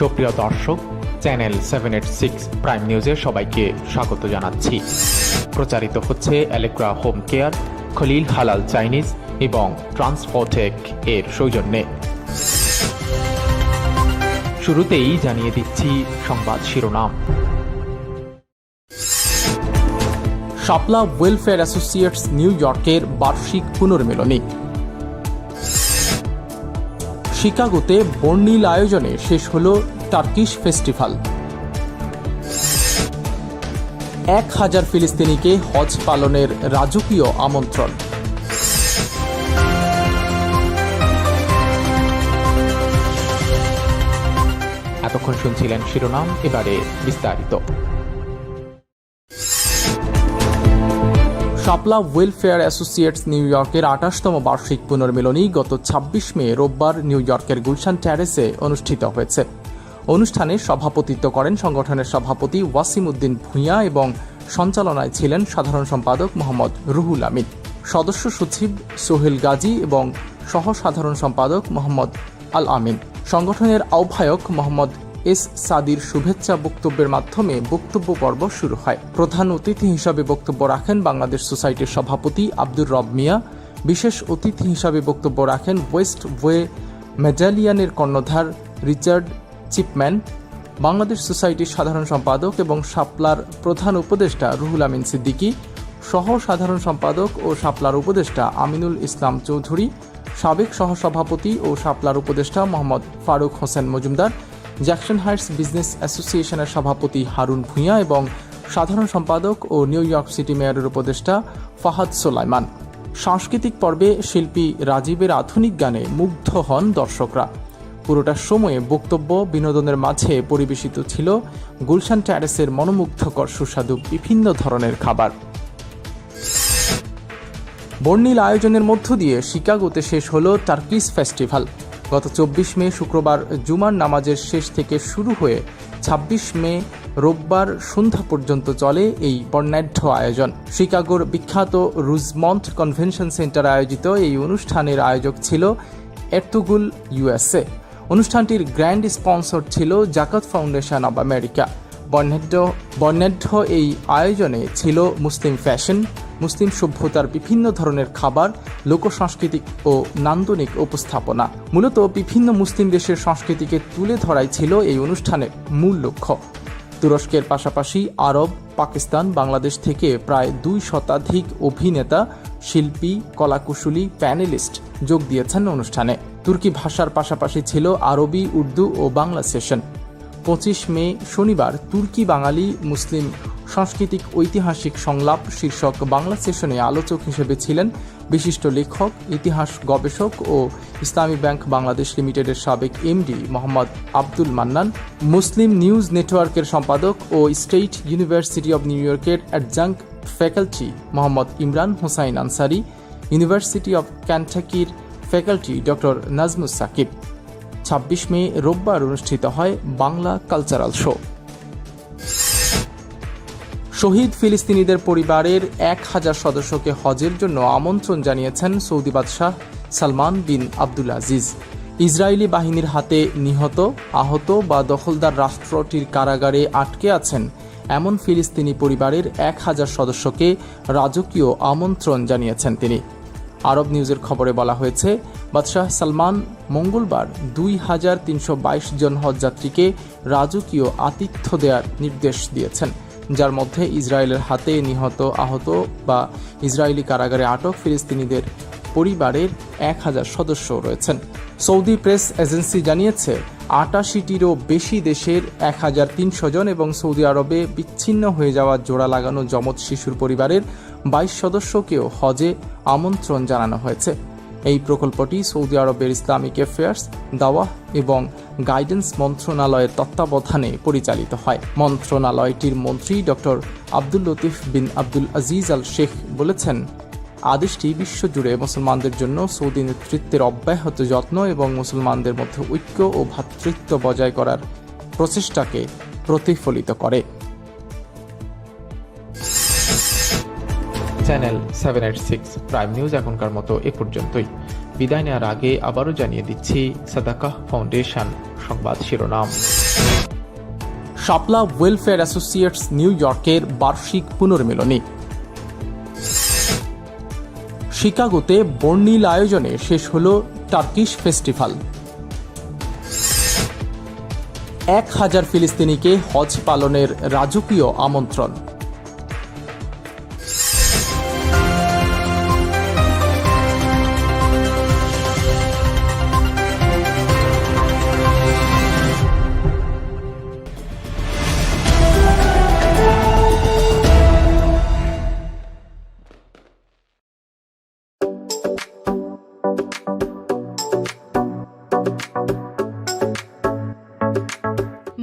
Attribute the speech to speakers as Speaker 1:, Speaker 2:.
Speaker 1: সুপ্রিয় দর্শক, channel seven eight six prime নিউজে সবাইকে স্বাগত জানাচ্ছি। প্রচারিত হচ্ছে অ্যালেক্রা হোম কেয়ার খলিল হালাল চাইনিজ এবং ট্রান্সপোর্টেক এর সৌজন্যে। শুরুতেই জানিয়ে দিচ্ছি সংবাদ শিরোনাম। শাপলা ওয়েলফেয়ার অ্যাসোসিয়েটস নিউ ইয়র্কের বার্ষিক পুনর্মিলনী। শিকাগোতে বর্ণিল আয়োজনে শেষ হল টার্কিশ ফেস্টিভ্যাল এক হাজার ফিলিস্তিনিকে হজ পালনের রাজকীয় আমন্ত্রণ। এতক্ষণ শুনছিলেন শিরোনাম, এবারে বিস্তারিত। শাপলা ওয়েলফেয়ার অ্যাসোসিয়েটস নিউ ইয়র্কের আঠাশতম বার্ষিক পুনর্মিলনী গত ২৬ মে রোববার নিউ ইয়র্কের গুলশান ট্যারেসে অনুষ্ঠিত হয়েছে। অনুষ্ঠানে সভাপতিত্ব করেন সংগঠনের সভাপতি ওয়াসিম উদ্দিন ভূঁইয়া এবং সঞ্চালনায় ছিলেন সাধারণ সম্পাদক মোহাম্মদ রুহুল আমিন। সদস্য সচিব সোহেল গাজী এবং সহ সাধারণ সম্পাদক মোহাম্মদ আল আমিন। সংগঠনের আহ্বায়ক মোহাম্মদ এস সাদির শুভেচ্ছা বক্তব্যের মাধ্যমে বক্তব্য পর্ব শুরু হয়। প্রধান অতিথি হিসাবে বক্তব্য রাখেন বাংলাদেশ সোসাইটির সভাপতি আব্দুর রব মিয়া। বিশেষ অতিথি হিসাবে বক্তব্য রাখেন ওয়েস্ট ওয়ে মেডালিয়ানের কর্ণধার রিচার্ড চিপম্যান। বাংলাদেশ সোসাইটির সাধারণ সম্পাদক এবং শাপলার প্রধান উপদেষ্টা রুহুল আমিন সিদ্দিকী। সহ সাধারণ সম্পাদক ও শাপলার উপদেষ্টা আমিনুল ইসলাম চৌধুরী। সাবেক সহসভাপতি ও শাপলার উপদেষ্টা Mohammad Faruk Hossain Majumdar. Jackson Heights business অ্যাসোসিয়েশনের সভাপতি হারুন ভূঁইয়া এবং সাধারণ সম্পাদক ও নিউ ইয়র্ক সিটি মেয়রের উপদেষ্টা ফাহাদ সোলাইমান। সাংস্কৃতিক পর্বে শিল্পী রাজীবের আধুনিক গানে মুগ্ধ হন দর্শকরা। পুরোটা সময়ে বক্তব্য বিনোদনের মাঝে পরিবেশিত ছিল গুলশান ট্যারেসের মনোমুগ্ধকর সুস্বাদু বিভিন্ন ধরনের খাবার। বর্ণিল আয়োজনের মধ্য দিয়ে শিকাগোতে শেষ হলো টার্কিস ফেস্টিভ্যাল। গত চব্বিশ মে শুক্রবার জুমার নামাজের শেষ থেকে শুরু হয়ে ২৬ মে রোববার সন্ধ্যা পর্যন্ত চলে এই বর্ণাঢ্য আয়োজন। শিকাগোর বিখ্যাত রুজমন্ট কনভেনশন সেন্টার আয়োজিত এই অনুষ্ঠানের আয়োজক ছিল এর্তুগুল ইউএসএ। অনুষ্ঠানটির গ্র্যান্ড স্পন্সর ছিল জাকাত ফাউন্ডেশন অব আমেরিকা। বর্ণাঢ্য বর্ণাঢ্য এই আয়োজনে ছিল মুসলিম ফ্যাশন মুসলিম সভ্যতার বিভিন্ন ধরনের খাবার, লোকসাংস্কৃতিক ও নান্দনিক উপস্থাপনা। মূলত বিভিন্ন মুসলিম দেশের সংস্কৃতিকে তুলে ধরাই ছিল এই অনুষ্ঠানের মূল লক্ষ্য। তুরস্কের পাশাপাশি আরব, পাকিস্তান, বাংলাদেশ থেকে প্রায় দুই শতাধিক অভিনেতা, শিল্পী, কলাকুশলী, প্যানেলিস্ট যোগ দিয়েছেন অনুষ্ঠানে। তুর্কি ভাষার পাশাপাশি ছিল আরবি, উর্দু ও বাংলা সেশন। পঁচিশ মে শনিবার তুর্কি বাঙালি মুসলিম সাংস্কৃতিক ঐতিহাসিক সংলাপ শীর্ষক বাংলা সেশনে আলোচক হিসেবে ছিলেন বিশিষ্ট লেখক, ইতিহাস গবেষক ও ইসলামী ব্যাংক বাংলাদেশ লিমিটেডের সাবেক এমডি মোহাম্মদ আব্দুল মান্নান, মুসলিম নিউজ নেটওয়ার্কের সম্পাদক ও স্টেট ইউনিভার্সিটি অব নিউ ইয়র্কের adjunct faculty Mohammad Imran Hossain Ansari, university of ক্যান্টাকির faculty doctor Nazmus Sakib. ছাব্বিশ মে রোববার অনুষ্ঠিত হয় বাংলা কালচারাল শো। শহীদ ফিলিস্তিনিদের পরিবারের এক হাজার সদস্যকে হজের জন্য আমন্ত্রণ জানিয়েছেন সৌদি বাদশাহ Salman bin Abdul Aziz. Israeli বাহিনীর হাতে নিহত, আহত বা দখলদার রাষ্ট্রটির কারাগারে আটকে আছেন এমন ফিলিস্তিনি পরিবারের এক হাজার সদস্যকে রাজকীয় আমন্ত্রণ জানিয়েছেন তিনি। আরব নিউজের খবরে বলা হয়েছে, বাদশাহ সালমান মঙ্গলবার দুই হাজার তিনশো বাইশ জন হজযাত্রীকে রাজকীয় আতিথ্য দেওয়ার নির্দেশ দিয়েছেন। যার মধ্যে ইসরায়েলের হাতে নিহত, আহত বা ইসরায়েলি কারাগারে আটক ফিলিস্তিনিদের পরিবারের এক হাজার সদস্য রয়েছেন। সৌদি প্রেস এজেন্সি জানিয়েছে, আটাশিটিরও বেশি দেশের এক হাজার তিনশো জন এবং সৌদি আরবে বিচ্ছিন্ন হয়ে যাওয়া জোড়া লাগানো যমজ শিশুর পরিবারের বাইশ সদস্যকেও হজে আমন্ত্রণ জানানো হয়েছে। এই প্রকল্পটি সৌদি আরবের ইসলামিক অ্যাফেয়ার্স দাওয়াহ এবং গাইডেন্স মন্ত্রণালয়ের তত্ত্বাবধানে পরিচালিত হয়। মন্ত্রণালয়টির মন্ত্রী doctor Abdul Latif bin Abdul Aziz al Sheikh বলেছেন, আদেশটি বিশ্বজুড়ে মুসলমানদের জন্য সৌদি নেতৃত্বের অব্যাহত যত্ন এবং মুসলমানদের মধ্যে ঐক্য ও ভ্রাতৃত্ব বজায় করার প্রচেষ্টাকে প্রতিফলিত করে। Channel seven eight six prime news এখনকার মতো এ পর্যন্তই। বিদায় নেওয়ার আগে আবারও জানিয়ে দিচ্ছি সাদাকাহ ফাউন্ডেশন সংবাদ শিরোনাম। শাপলা ওয়েলফেয়ার অ্যাসোসিয়েটস নিউ ইয়র্কের বার্ষিক পুনর্মিলনী। শিকাগোতে বর্ণিল আয়োজনে শেষ হল টার্কিশ ফেস্টিভ্যাল এক হাজার ফিলিস্তিনিকে হজ পালনের রাজকীয় আমন্ত্রণ।